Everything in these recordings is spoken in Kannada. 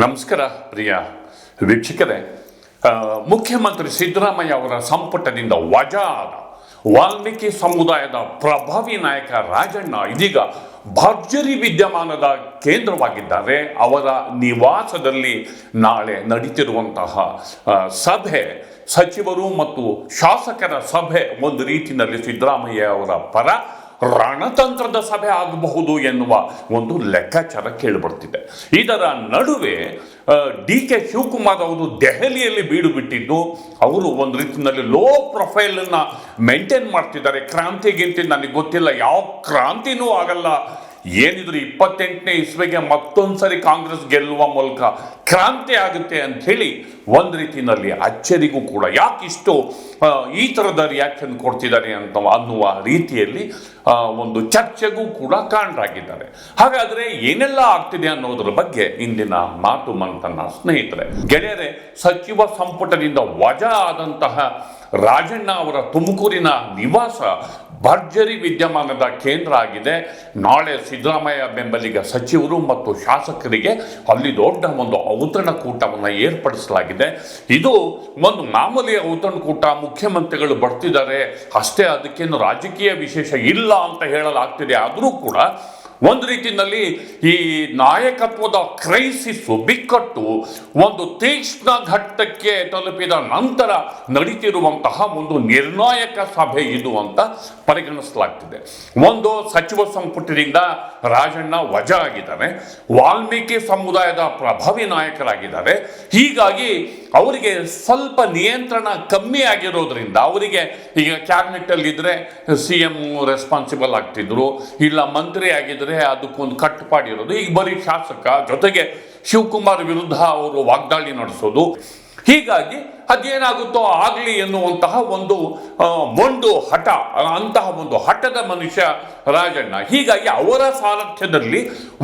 ನಮಸ್ಕಾರ ಪ್ರಿಯ ವೀಕ್ಷಕರೇ. ಮುಖ್ಯಮಂತ್ರಿ ಸಿದ್ದರಾಮಯ್ಯ ಅವರ ಸಂಪುಟದಿಂದ ವಜಾದ ವಾಲ್ಮೀಕಿ ಸಮುದಾಯದ ಪ್ರಭಾವಿ ನಾಯಕ ರಾಜಣ್ಣ ಇದೀಗ ಭರ್ಜರಿ ವಿದ್ಯಮಾನದ ಕೇಂದ್ರವಾಗಿದ್ದಾರೆ. ಅವರ ನಿವಾಸದಲ್ಲಿ ನಾಳೆ ನಡೀತಿರುವಂತಹ ಸಭೆ, ಸಚಿವರು ಮತ್ತು ಶಾಸಕರ ಸಭೆ ಒಂದು ರೀತಿಯಲ್ಲಿ ಸಿದ್ದರಾಮಯ್ಯ ಅವರ ಪರ ರಣತಂತ್ರದ ಸಭೆ ಆಗಬಹುದು ಎನ್ನುವ ಒಂದು ಲೆಕ್ಕಾಚಾರ ಕೇಳಿಬರ್ತಿದೆ. ಇದರ ನಡುವೆ ಡಿ ಕೆ ಶಿವಕುಮಾರ್ ಅವರು ದೆಹಲಿಯಲ್ಲಿ ಬೀಡು ಬಿಟ್ಟಿದ್ದು, ಅವರು ಒಂದು ರೀತಿಯಲ್ಲಿ ಲೋ ಪ್ರೊಫೈಲನ್ನು ಮೇಂಟೈನ್ ಮಾಡ್ತಿದ್ದಾರೆ. ಕ್ರಾಂತಿಗಿಂತ ನನಗೆ ಗೊತ್ತಿಲ್ಲ. ಯಾವ ಕ್ರಾಂತಿನೂ ಆಗಲ್ಲ. ಏನಿದ್ರು ಇಪ್ಪತ್ತೆಂಟನೇ ಇಸ್ವಿಗೆ ಮತ್ತೊಂದ್ಸರಿ ಕಾಂಗ್ರೆಸ್ ಗೆಲ್ಲುವ ಮೂಲಕ ಕ್ರಾಂತಿ ಆಗುತ್ತೆ ಅಂತ ಹೇಳಿ ಒಂದು ರೀತಿಯಲ್ಲಿ ಅಚ್ಚರಿಗೂ ಕೂಡ ಯಾಕೆ ಈ ಥರದ ರಿಯಾಕ್ಷನ್ ಕೊಡ್ತಿದ್ದಾರೆ ಅಂತ ಅನ್ನುವ ರೀತಿಯಲ್ಲಿ ಒಂದು ಚರ್ಚೆಗೂ ಕೂಡ ಕಾರಣರಾಗಿದ್ದಾರೆ. ಹಾಗಾದ್ರೆ ಏನೆಲ್ಲ ಆಗ್ತಿದೆ ಅನ್ನೋದ್ರ ಬಗ್ಗೆ ಇಂದಿನ ಮಾತು ಮಂತನ್ನ ಸ್ನೇಹಿತರೆ. ಗೆಳೆಯರೆ, ಸಚಿವ ಸಂಪುಟದಿಂದ ವಜಾ ಆದಂತಹ ರಾಜಣ್ಣ ಅವರ ತುಮಕೂರಿನ ನಿವಾಸ ಭರ್ಜರಿ ವಿದ್ಯಮಾನದ ಕೇಂದ್ರ ಆಗಿದೆ. ನಾಳೆ ಸಿದ್ದರಾಮಯ್ಯ ಬೆಂಬಲಿಗ ಸಚಿವರು ಮತ್ತು ಶಾಸಕರಿಗೆ ಅಲ್ಲಿ ದೊಡ್ಡ ಒಂದು ಔತಣಕೂಟವನ್ನು ಏರ್ಪಡಿಸಲಾಗಿದೆ. ಇದು ಒಂದು ಮಾಮೂಲಿ ಔತಣಕೂಟ ಮುಖ್ಯಮಂತ್ರಿಗಳು ಬರ್ತಿದ್ದಾರೆ. ಅಷ್ಟೇ ಅದಕ್ಕೇನು ರಾಜಕೀಯ ವಿಶೇಷ ಇಲ್ಲ ಅಂತ ಹೇಳಲಾಗ್ತಿದೆ. ಆದರೂ ಕೂಡ ಒಂದು ರೀತಿಯಲ್ಲಿ ಈ ನಾಯಕತ್ವದ ಕ್ರೈಸಿಸ್ಸು ಬಿಕ್ಕಟ್ಟು ಒಂದು ತೀಕ್ಷ್ಣ ಘಟ್ಟಕ್ಕೆ ತಲುಪಿದ ನಂತರ ನಡೀತಿರುವಂತಹ ಒಂದು ನಿರ್ಣಾಯಕ ಸಭೆ ಇದು ಅಂತ ಪರಿಗಣಿಸಲಾಗ್ತಿದೆ. ಒಂದು ಸಚಿವ ಸಂಪುಟದಿಂದ ರಾಜಣ್ಣ ವಜಾ ಆಗಿದ್ದಾರೆ ವಾಲ್ಮೀಕಿ ಸಮುದಾಯದ ಪ್ರಭಾವಿ ನಾಯಕರಾಗಿದ್ದಾರೆ. ಹೀಗಾಗಿ ಅವರಿಗೆ ಸ್ವಲ್ಪ ನಿಯಂತ್ರಣ ಕಮ್ಮಿ ಆಗಿರೋದ್ರಿಂದ ಅವರಿಗೆ ಈಗ ಕ್ಯಾಬಿನೆಟ್ ಅಲ್ಲಿ ಇದ್ರೆ ಸಿ ಎಂ ರೆಸ್ಪಾನ್ಸಿಬಲ್ ಆಗ್ತಿದ್ರು, ಇಲ್ಲ ಮಂತ್ರಿ ಆಗಿದ್ರೆ ಅದಕ್ಕೊಂದು ಕಟ್ಟುಪಾಡಿರೋದು ಈಗ ಬರೀ ಶಾಸಕ ಜೊತೆಗೆ ಶಿವಕುಮಾರ್ ವಿರುದ್ಧ ಅವರು ವಾಗ್ದಾಳಿ ನಡೆಸೋದು. ಹೀಗಾಗಿ ಅದೇನಾಗುತ್ತೋ ಆಗಲಿ ಎನ್ನುವಂತಹ ಒಂದು ಮೊಂಡು ಹಠ, ಅಂತಹ ಒಂದು ಹಠದ ಮನುಷ್ಯ ರಾಜಣ್ಣ. ಹೀಗಾಗಿ ಅವರ ಸಾರಥ್ಯದಲ್ಲಿ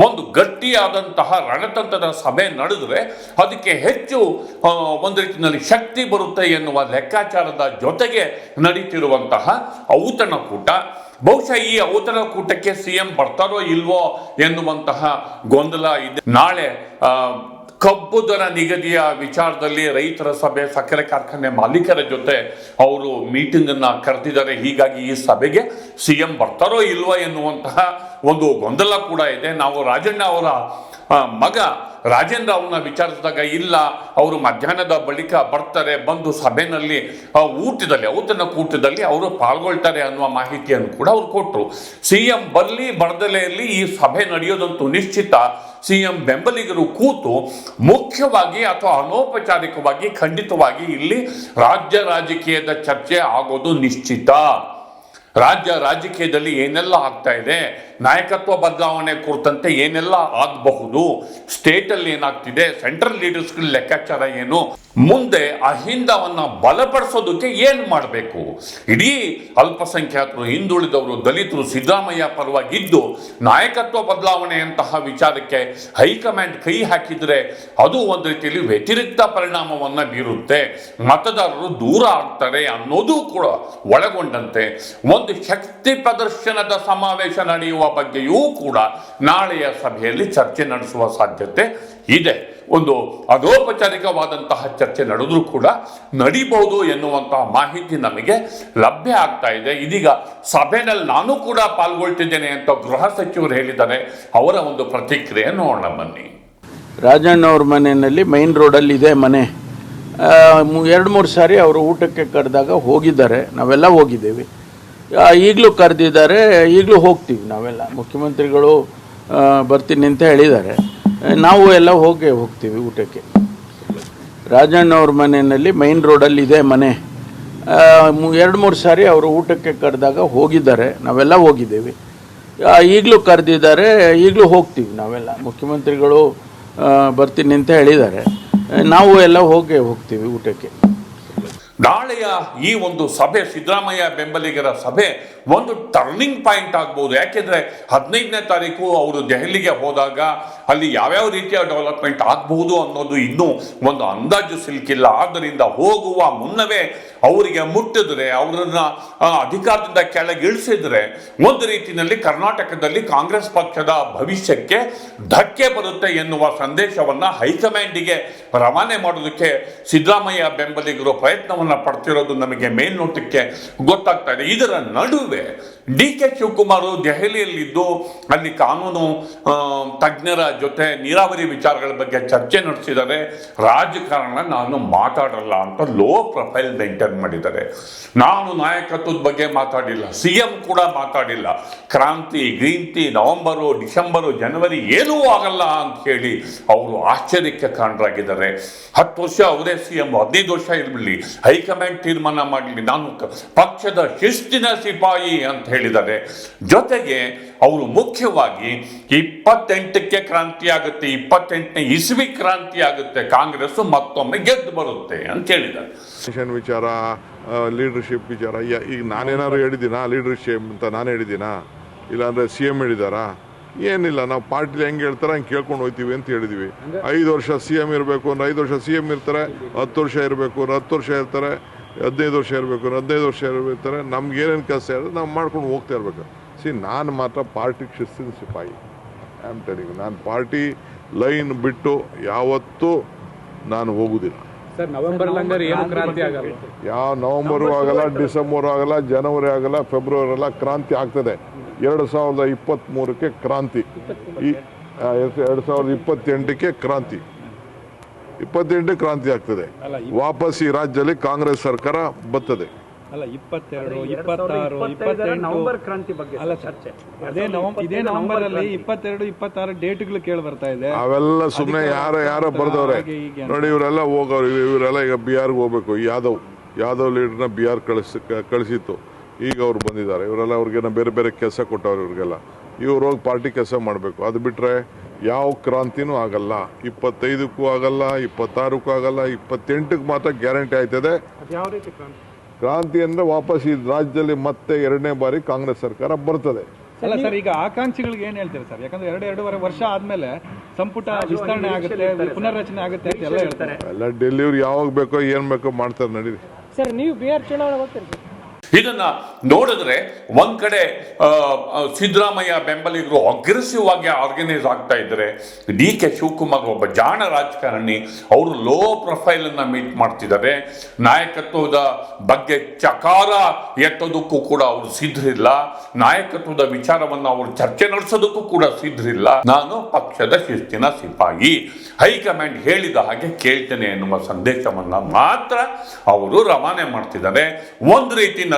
ಒಂದು ಗಟ್ಟಿಯಾದಂತಹ ರಣತಂತ್ರದ ಸಭೆ ನಡೆದರೆ ಅದಕ್ಕೆ ಹೆಚ್ಚು ಒಂದು ರೀತಿಯಲ್ಲಿ ಶಕ್ತಿ ಬರುತ್ತೆ ಎನ್ನುವ ಲೆಕ್ಕಾಚಾರದ ಜೊತೆಗೆ ನಡೀತಿರುವಂತಹ ಔತಣಕೂಟ ಬಹುಶಃ ಈ ಔತರ ಕೂಟಕ್ಕೆ ಸಿಎಂ ಬರ್ತಾರೋ ಇಲ್ವೋ ಎನ್ನುವಂತಹ ಗೊಂದಲ ಇದೆ. ನಾಳೆ ಕಬ್ಬು ದರ ನಿಗದಿಯ ವಿಚಾರದಲ್ಲಿ ರೈತರ ಸಭೆ, ಸಕ್ಕರೆ ಕಾರ್ಖಾನೆ ಮಾಲೀಕರ ಜೊತೆ ಅವರು ಮೀಟಿಂಗ್ ಅನ್ನ ಕರೆದಿದ್ದಾರೆ. ಹೀಗಾಗಿ ಈ ಸಭೆಗೆ ಸಿಎಂ ಬರ್ತಾರೋ ಇಲ್ವೋ ಎನ್ನುವಂತಹ ಒಂದು ಗೊಂದಲ ಕೂಡ ಇದೆ. ನಾವು ರಾಜಣ್ಣ ಅವರ ಮಗ ರಾಜೇಂದ್ರ ಅವನ್ನ ವಿಚಾರಿಸಿದಾಗ, ಇಲ್ಲ, ಅವರು ಮಧ್ಯಾಹ್ನದ ಬಳಿಕ ಬರ್ತಾರೆ, ಬಂದು ಸಭೆಯಲ್ಲಿ ಊಟದಲ್ಲಿ ಔತನ ಕೂಟದಲ್ಲಿ ಅವರು ಪಾಲ್ಗೊಳ್ತಾರೆ ಅನ್ನುವ ಮಾಹಿತಿಯನ್ನು ಕೂಡ ಅವರು ಕೊಟ್ಟರು. ಸಿ ಎಂ ಬರ್ಲಿ ಬರ್ದಲೆಯಲ್ಲಿ ಈ ಸಭೆ ನಡೆಯೋದಂತೂ ನಿಶ್ಚಿತ. ಸಿ ಎಂ ಬೆಂಬಲಿಗರು ಕೂತು ಮುಖ್ಯವಾಗಿ ಅಥವಾ ಅನೌಪಚಾರಿಕವಾಗಿ, ಖಂಡಿತವಾಗಿ ಇಲ್ಲಿ ರಾಜ್ಯ ರಾಜಕೀಯದ ಚರ್ಚೆ ಆಗೋದು ನಿಶ್ಚಿತ. ರಾಜ್ಯ ರಾಜಕೀಯದಲ್ಲಿ ಏನೆಲ್ಲ ಆಗ್ತಾ ಇದೆ? ನಾಯಕತ್ವ ಬದಲಾವಣೆ ಕುರಿತಂತೆ ಏನೆಲ್ಲ ಆಗಬಹುದು? ಸ್ಟೇಟಲ್ಲಿ ಏನಾಗ್ತಿದೆ? ಸೆಂಟ್ರಲ್ ಲೀಡರ್ಸ್ ಲೆಕ್ಕಾಚಾರ ಏನು? ಮುಂದೆ ಅಹಿಂದವನ್ನ ಬಲಪಡಿಸೋದಕ್ಕೆ ಏನು ಮಾಡಬೇಕು? ಇಡೀ ಅಲ್ಪಸಂಖ್ಯಾತರು, ಹಿಂದುಳಿದವರು, ದಲಿತರು, ಸಿದ್ದರಾಮಯ್ಯ ಪರವಾಗಿದ್ದು ನಾಯಕತ್ವ ಬದಲಾವಣೆಯಂತಹ ವಿಚಾರಕ್ಕೆ ಹೈಕಮಾಂಡ್ ಕೈ ಹಾಕಿದ್ರೆ ಅದು ಒಂದು ರೀತಿಯಲ್ಲಿ ವ್ಯತಿರಿಕ್ತ ಪರಿಣಾಮವನ್ನ ಬೀರುತ್ತೆ. ಮತದಾರರು ದೂರ ಆಗ್ತಾರೆ ಅನ್ನೋದು ಕೂಡ ಒಳಗೊಂಡಂತೆ. ಒಂದು ಶಕ್ತಿ ಪ್ರದರ್ಶನದ ಸಮಾವೇಶ ನಡೆಯುವ ಬಗ್ಗೆಯೂ ಕೂಡ ನಾಳೆಯ ಸಭೆಯಲ್ಲಿ ಚರ್ಚೆ ನಡೆಸುವ ಸಾಧ್ಯತೆ ಇದೆ. ಒಂದು ಅನೌಪಚಾರಿಕವಾದಂತಹ ಚರ್ಚೆ ನಡೆದ್ರೂ ಕೂಡ ನಡೀಬಹುದು ಎನ್ನುವಂತಹ ಮಾಹಿತಿ ನಮಗೆ ಲಭ್ಯ ಆಗ್ತಾ ಇದೆ. ಇದೀಗ ಸಭೆಯಲ್ಲಿ ನಾನು ಕೂಡ ಪಾಲ್ಗೊಳ್ತಿದ್ದೇನೆ ಅಂತ ಗೃಹ ಸಚಿವರು ಹೇಳಿದ್ದಾರೆ. ಅವರ ಒಂದು ಪ್ರತಿಕ್ರಿಯೆ ನೋಡೋಣ ಬನ್ನಿ. ರಾಜಣ್ಣ ಅವ್ರ ಮನೆಯಲ್ಲಿ ಮೈನ್ ರೋಡಲ್ಲಿ ಇದೆ ಮನೆ. ಎರಡು ಮೂರು ಸಾರಿ ಅವರು ಊಟಕ್ಕೆ ಕರೆದಾಗ ಹೋಗಿದ್ದಾರೆ. ನಾವೆಲ್ಲ ಹೋಗಿದ್ದೇವೆ. ಈಗಲೂ ಕರೆದಿದ್ದಾರೆ, ಈಗಲೂ ಹೋಗ್ತೀವಿ ನಾವೆಲ್ಲ. ಮುಖ್ಯಮಂತ್ರಿಗಳು ಬರ್ತೀನಿ ಅಂತ ಹೇಳಿದ್ದಾರೆ. ನಾವು ಎಲ್ಲ ಹೋಗೇ ಹೋಗ್ತೀವಿ ಊಟಕ್ಕೆ. ರಾಜಣ್ಣ ಅವ್ರ ಮನೆಯಲ್ಲಿ ಮೈನ್ ರೋಡಲ್ಲಿ ಇದೆ ಮನೆ. ಎರಡು ಮೂರು ಸಾರಿ ಅವರು ಊಟಕ್ಕೆ ಕರೆದಾಗ ಹೋಗಿದ್ದಾರೆ. ನಾವೆಲ್ಲ ಹೋಗಿದ್ದೀವಿ. ಈಗಲೂ ಕರೆದಿದ್ದಾರೆ, ಈಗಲೂ ಹೋಗ್ತೀವಿ ನಾವೆಲ್ಲ. ಮುಖ್ಯಮಂತ್ರಿಗಳು ಬರ್ತೀನಿ ಅಂತ ಹೇಳಿದ್ದಾರೆ. ನಾವು ಎಲ್ಲ ಹೋಗೇ ಹೋಗ್ತೀವಿ ಊಟಕ್ಕೆ. ನಾಳೆಯ ಈ ಒಂದು ಸಭೆ, ಸಿದ್ದರಾಮಯ್ಯ ಬೆಂಬಲಿಗರ ಸಭೆ ಒಂದು ಟರ್ನಿಂಗ್ ಪಾಯಿಂಟ್ ಆಗ್ಬೋದು. ಯಾಕೆಂದ್ರೆ ಹದಿನೈದನೇ ತಾರೀಕು ಅವರು ದೆಹಲಿಗೆ ಹೋದಾಗ ಅಲ್ಲಿ ಯಾವ್ಯಾವ ರೀತಿಯ ಡೆವಲಪ್ಮೆಂಟ್ ಆಗಬಹುದು ಅನ್ನೋದು ಇನ್ನೂ ಒಂದು ಅಂದಾಜು ಸಿಲ್ಕಿಲ್ಲ. ಆದ್ದರಿಂದ ಹೋಗುವ ಮುನ್ನವೇ ಅವರಿಗೆ ಮುಟ್ಟಿದ್ರೆ, ಅವರನ್ನ ಅಧಿಕಾರದಿಂದ ಕೆಳಗೆ ಇಳಿಸಿದ್ರೆ, ಒಂದು ರೀತಿಯಲ್ಲಿ ಕರ್ನಾಟಕದಲ್ಲಿ ಕಾಂಗ್ರೆಸ್ ಪಕ್ಷದ ಭವಿಷ್ಯಕ್ಕೆ ಧಕ್ಕೆ ಬರುತ್ತೆ ಎನ್ನುವ ಸಂದೇಶವನ್ನ ಹೈಕಮಾಂಡಿಗೆ ರವಾನೆ ಮಾಡೋದಕ್ಕೆ ಸಿದ್ದರಾಮಯ್ಯ ಬೆಂಬಲಿಗರು ಪ್ರಯತ್ನವನ್ನ ಪಡ್ತಿರೋದು ನಮಗೆ ಮೇಲ್ನೋಟಕ್ಕೆ ಗೊತ್ತಾಗ್ತಾ ಇದೆ. ಇದರ ನಡುವೆ ಡಿ ಕೆ ಶಿವಕುಮಾರ್ ದೆಹಲಿಯಲ್ಲಿದ್ದು ಅಲ್ಲಿ ಕಾನೂನು ತಜ್ಞರ ಜೊತೆ ನೀರಾವರಿ ವಿಚಾರಗಳ ಬಗ್ಗೆ ಚರ್ಚೆ ನಡೆಸಿದರೆ ರಾಜಕಾರಣ ನಾನು ಮಾತಾಡಲ್ಲ ಅಂತ ಲೋ ಪ್ರೊಫೈಲ್ ಮೇಂಟೈನ್ ಮಾಡಿದ್ದಾರೆ? ನಾನು ನಾಯಕತ್ವದ ಬಗ್ಗೆ ಮಾತಾಡಿಲ್ಲ ಸಿ ಎಂ ಕೂಡ ಮಾತಾಡಿಲ್ಲ. ಕ್ರಾಂತಿ ಗ್ರೀನ್ ಟೀ ನವೆಂಬರು, ಡಿಸೆಂಬರು, ಜನವರಿ ಏನೂ ಆಗಲ್ಲ ಅಂತ ಹೇಳಿ ಅವರು ಆಶ್ಚರ್ಯಕ್ಕೆ ಕಾರಣರಾಗಿದ್ದಾರೆ. ಹತ್ತು ವರ್ಷ ಅವರೇ ಸಿ ಎಂ ಹದಿನೈದು ವರ್ಷ ಇರಲಿ ಹೈಕಮಾಂಡ್ ತೀರ್ಮಾನ ಮಾಡಲಿ, ನಾನು ಪಕ್ಷದ ಶಿಸ್ತಿನ ಸಿಪಾಯಿ ಅಂತ ಹೇಳಿದ್ದಾರೆ. ಜೊತೆಗೆ ಅವರು ಮುಖ್ಯವಾಗಿ ಇಪ್ಪತ್ತೆಂಟಕ್ಕೆ ಕ್ರಾಂತಿ ಆಗುತ್ತೆ ಇಪ್ಪತ್ತೆಂಟನೇ ಇಸ್ವಿ ಕ್ರಾಂತಿ ಆಗುತ್ತೆ ಕಾಂಗ್ರೆಸ್ ಮತ್ತೊಮ್ಮೆ ಗೆದ್ದು ಬರುತ್ತೆ ಅಂತ ಹೇಳಿದ್ದಾರೆ. ಮಿಷನ್ ವಿಚಾರ ಲೀಡರ್ಶಿಪ್ ವಿಚಾರ ಯ- ಈಗ ನಾನೇನಾದ್ರು ಹೇಳಿದ್ದೀನಾ? ಲೀಡರ್ಶಿಪ್ ಅಂತ ನಾನು ಹೇಳಿದ್ದೀನಾ? ಇಲ್ಲಾಂದ್ರೆ ಸಿ ಎಂ ಹೇಳಿದಾರಾ ಏನಿಲ್ಲ ನಾವು ಪಾರ್ಟಿಲಿ ಹೆಂಗೆ ಹೇಳ್ತಾರೆ ಹಂಗೆ ಕೇಳ್ಕೊಂಡು ಹೋಗ್ತೀವಿ ಅಂತ ಹೇಳಿದ್ವಿ ಐದು ವರ್ಷ ಸಿ ಎಂ ಇರಬೇಕು ಅಂದ್ರೆ ಐದು ವರ್ಷ ಸಿ ಎಂ ಇರ್ತಾರೆ ಹತ್ತು ವರ್ಷ ಇರಬೇಕು ಅಂದ್ರೆ ಹತ್ತು ವರ್ಷ ಇರ್ತಾರೆ ಹದಿನೈದು ವರ್ಷ ಇರಬೇಕು ಅಂದ್ರೆ ಹದಿನೈದು ವರ್ಷ ಇರ್ತಾರೆ ನಮ್ಗೆ ಏನೇನು ಕೆಲಸ ಇರೋದು ನಾವು ಮಾಡ್ಕೊಂಡು ಹೋಗ್ತಾ ಇರಬೇಕು. ಸಿ ನಾನು ಮಾತ್ರ ಪಾರ್ಟಿ ಶಿಸ್ತಿನ ಸಿಪಾಯಿ ಐ ಆಮ್ ಟೆಲಿಂಗ್ ನಾನು ಪಾರ್ಟಿ ಲೈನ್ ಬಿಟ್ಟು ಯಾವತ್ತೂ ನಾನು ಹೋಗುದಿಲ್ಲ ಸರ್ ನವೆಂಬರ್ ಹಂಗಾರೆ ಏನು ಕ್ರಾಂತಿ ಆಗಲ್ಲ ಯಾವ ನವೆಂಬರು ಆಗಲ್ಲ ಡಿಸೆಂಬರ್ ಆಗಲ್ಲ ಜನವರಿ ಆಗಲ್ಲ ಫೆಬ್ರವರಿ ಅಲ್ಲ ಕ್ರಾಂತಿ ಆಗ್ತದೆ ಎರಡು ಸಾವಿರದ ಇಪ್ಪತ್ತ್ಮೂರಕ್ಕೆ ಕ್ರಾಂತಿ ಈ ಎರಡು ಸಾವಿರದ ಇಪ್ಪತ್ತೆಂಟಕ್ಕೆ ಕ್ರಾಂತಿ ಇಪ್ಪತ್ತೆಂಟಕ್ಕೆ ಕ್ರಾಂತಿ ಆಗ್ತದೆ ವಾಪಸ್ ಈ ರಾಜ್ಯದಲ್ಲಿ ಕಾಂಗ್ರೆಸ್ ಸರ್ಕಾರ ಬರ್ತದೆ ಅಲ್ಲ ಇಪ್ಪತ್ತೆರಡು ಇಪ್ಪತ್ತಾರು ಇಪ್ಪತ್ತೆಂಟು. ನವೆಂಬರ್ ಕ್ರಾಂತಿ ಬಗ್ಗೆ ಅಲ್ಲ ಚರ್ಚೆ. ಅದೇ ನವೆಂಬರ್ ಇದೇ ನವೆಂಬರ್ ಅಲ್ಲಿ ಇಪ್ಪತ್ತೆರಡು ಇಪ್ಪತ್ತಾರು ಡೇಟ್ಗಳು ಕೇಳಿ ಬರ್ತಾ ಇದೆ. ಅವೆಲ್ಲ ಸುಮ್ಮನೆ ಯಾರೋ ಯಾರೋ ಬರ್ದವ್ರೆ. ನೋಡಿ ಇವರೆಲ್ಲ ಹೋಗೋರು ಇವರೆಲ್ಲ ಈಗ ಬಿಹಾರ್ಗೆ ಹೋಗ್ಬೇಕು. ಯಾದವ್ ಯಾದವ್ ಲೀಡರ್ನ ಬಿಹಾರ್ ಕಳಿಸ್ ಕಳಿಸಿತ್ತು. ಈಗ ಅವ್ರು ಬಂದಿದ್ದಾರೆ. ಇವರೆಲ್ಲ ಅವ್ರಿಗೆ ಬೇರೆ ಬೇರೆ ಕೆಲಸ ಕೊಟ್ಟವ್ರು ಇವ್ರಿಗೆಲ್ಲ. ಇವ್ರು ಹೋಗಿ ಪಾರ್ಟಿ ಕೆಲಸ ಮಾಡಬೇಕು. ಅದು ಬಿಟ್ಟರೆ ಯಾವ ಕ್ರಾಂತಿನೂ ಆಗಲ್ಲ. ಇಪ್ಪತ್ತೈದಕ್ಕೂ ಆಗಲ್ಲ ಇಪ್ಪತ್ತಾರಕ್ಕೂ ಆಗಲ್ಲ ಇಪ್ಪತ್ತೆಂಟಕ್ಕೆ ಮಾತ್ರ ಗ್ಯಾರಂಟಿ ಆಯ್ತದೆ ಯಾವ ರೀತಿ ಕ್ರಾಂತಿ? ಕ್ರಾಂತಿ ಅಂದರೆ ವಾಪಸ್ ಈ ರಾಜ್ಯದಲ್ಲಿ ಮತ್ತೆ ಎರಡನೇ ಬಾರಿ ಕಾಂಗ್ರೆಸ್ ಸರ್ಕಾರ ಬರ್ತದೆ. ಅಲ್ಲ ಸರ್ ಈಗ ಆಕಾಂಕ್ಷಿಗಳಿಗೆ ಏನ್ ಹೇಳ್ತೀರಿ ಸರ್? ಯಾಕಂದ್ರೆ ಎರಡು ಎರಡೂವರೆ ವರ್ಷ ಆದ್ಮೇಲೆ ಸಂಪುಟ ವಿಸ್ತರಣೆ ಆಗುತ್ತೆ ಪುನರ್ರಚನೆ ಆಗುತ್ತೆ ಅಂತ ಎಲ್ಲ ಹೇಳ್ತಾರೆ ಎಲ್ಲ ಡೆಲಿವರಿ ಯಾವಾಗ ಬೇಕೋ ಏನ್ ಬೇಕೋ ಮಾಡ್ತಾರೆ ನಡೀರಿ. ಸರ್ ನೀವು ಬಿಹಾರ್ ಚುನಾವಣೆ ಹೋಗ್ತೀರಿ ಇದನ್ನ ನೋಡಿದ್ರೆ ಒಂದ್ ಕಡೆ ಸಿದ್ದರಾಮಯ್ಯ ಬೆಂಬಲಿಗರು ಅಗ್ರೆಸಿವ್ ಆಗಿ ಆರ್ಗನೈಸ್ ಆಗ್ತಾ ಇದ್ದಾರೆ ಡಿ ಕೆ ಶಿವಕುಮಾರ್ ಒಬ್ಬ ಜಾಣ ರಾಜಕಾರಣಿ, ಅವರು ಲೋ ಪ್ರೊಫೈಲ್ ಅನ್ನ ಮೀಟ್ ಮಾಡ್ತಿದ್ದಾರೆ. ನಾಯಕತ್ವದ ಬಗ್ಗೆ ಚಕಾರ ಎತ್ತೋದಕ್ಕೂ ಕೂಡ ಅವರು ಸಿದ್ಧರಿಲ್ಲ. ನಾಯಕತ್ವದ ವಿಚಾರವನ್ನ ಅವರು ಚರ್ಚೆ ನಡೆಸೋದಕ್ಕೂ ಕೂಡ ಸಿದ್ಧರಿಲ್ಲ. ನಾನು ಪಕ್ಷದ ಶಿಸ್ತಿನ ಸಿಪಾಯಿ. ಹೈಕಮಾಂಡ್ ಹೇಳಿದ ಹಾಗೆ ಕೇಳ್ತೇನೆ ಎನ್ನುವ ಸಂದೇಶವನ್ನ ಮಾತ್ರ ಅವರು ರವಾನೆ ಮಾಡ್ತಿದ್ದಾರೆ. ಒಂದು ರೀತಿನಲ್ಲಿ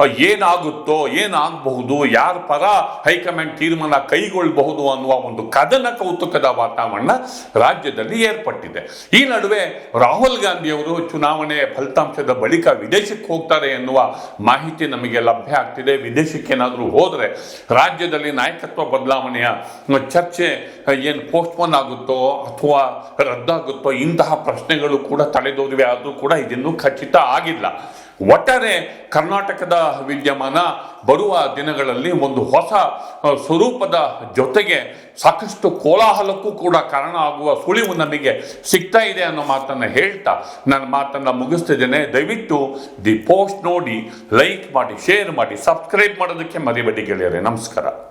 ಆ, ಏನಾಗುತ್ತೋ ಏನಾಗಬಹುದು ಯಾರ ಪರ ಹೈಕಮಾಂಡ್ ತೀರ್ಮಾನ ಕೈಗೊಳ್ಳಬಹುದು ಅನ್ನುವ ಒಂದು ಕದನ ಕೌತುಕದ ವಾತಾವರಣ ರಾಜ್ಯದಲ್ಲಿ ಏರ್ಪಟ್ಟಿದೆ. ಈ ನಡುವೆ ರಾಹುಲ್ ಗಾಂಧಿಯವರು ಚುನಾವಣೆ ಫಲಿತಾಂಶದ ಬಳಿಕ ವಿದೇಶಕ್ಕೆ ಹೋಗ್ತಾರೆ ಎನ್ನುವ ಮಾಹಿತಿ ನಮಗೆ ಲಭ್ಯ ಆಗ್ತಿದೆ. ವಿದೇಶಕ್ಕೆ ಏನಾದರೂ ಹೋದರೆ ರಾಜ್ಯದಲ್ಲಿ ನಾಯಕತ್ವ ಬದಲಾವಣೆಯ ಚರ್ಚೆ ಏನು ಪೋಸ್ಟ್ಪೋನ್ ಆಗುತ್ತೋ ಅಥವಾ ರದ್ದಾಗುತ್ತೋ ಇಂತಹ ಪ್ರಶ್ನೆಗಳು ಕೂಡ ತಲೆದೋರಿವೆ. ಆದರೂ ಕೂಡ ಇದನ್ನು ಖಚಿತ ಆಗಿಲ್ಲ. ಒಟ್ಟಾರೆ ಕರ್ನಾಟಕದ ವಿದ್ಯಮಾನ ಬರುವ ದಿನಗಳಲ್ಲಿ ಒಂದು ಹೊಸ ಸ್ವರೂಪದ ಜೊತೆಗೆ ಸಾಕಷ್ಟು ಕೋಲಾಹಲಕ್ಕೂ ಕೂಡ ಕಾರಣ ಆಗುವ ಸುಳಿವು ನಮಗೆ ಸಿಗ್ತಾ ಇದೆ ಅನ್ನೋ ಮಾತನ್ನು ಹೇಳ್ತಾ ನನ್ನ ಮಾತನ್ನು ಮುಗಿಸ್ತಿದ್ದೇನೆ. ದಯವಿಟ್ಟು ದಿ ಪೋಸ್ಟ್ ನೋಡಿ, ಲೈಕ್ ಮಾಡಿ, ಶೇರ್ ಮಾಡಿ, ಸಬ್ಸ್ಕ್ರೈಬ್ ಮಾಡೋದಕ್ಕೆ ಮರಿಬೇಡಿ ಗೆಳೆಯರೆ. ನಮಸ್ಕಾರ.